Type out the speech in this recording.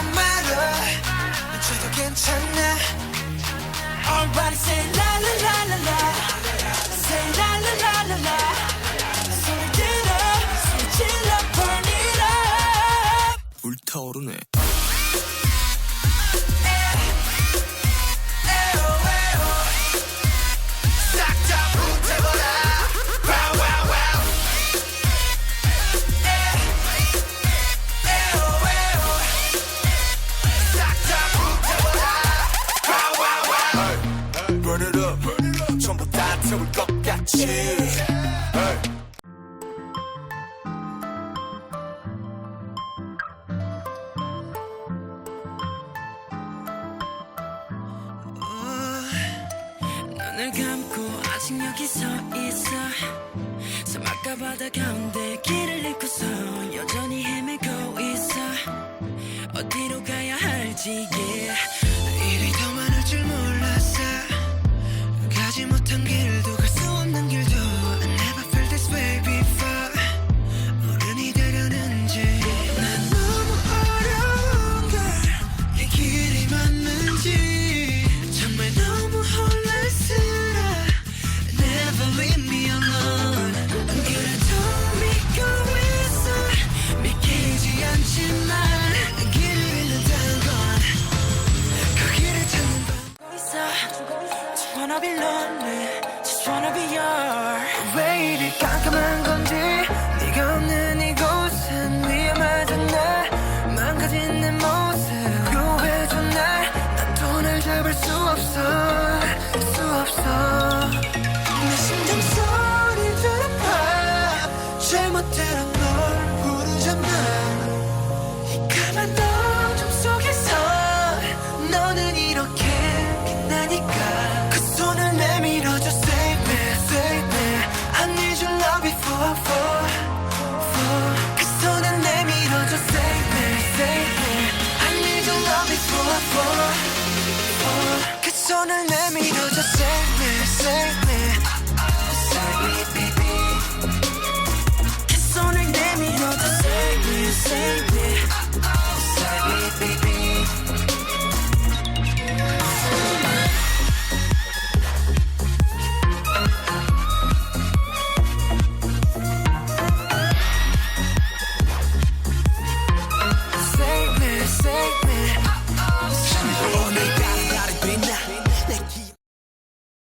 don't matter 저도 괜찮아 Alright say la la la la la Say la la la la la 소리 질러 소리 질러 burn it up 불타오르네 눈을 감고 아직 여기 서 있어 사막과 바다 가운데 길을 잃고서 여전히 헤매고 있어 어디로 가야 할지 yeah. 깜깜한 건지 네가 없는 이곳은 위험하잖아 망가진 내 몸. before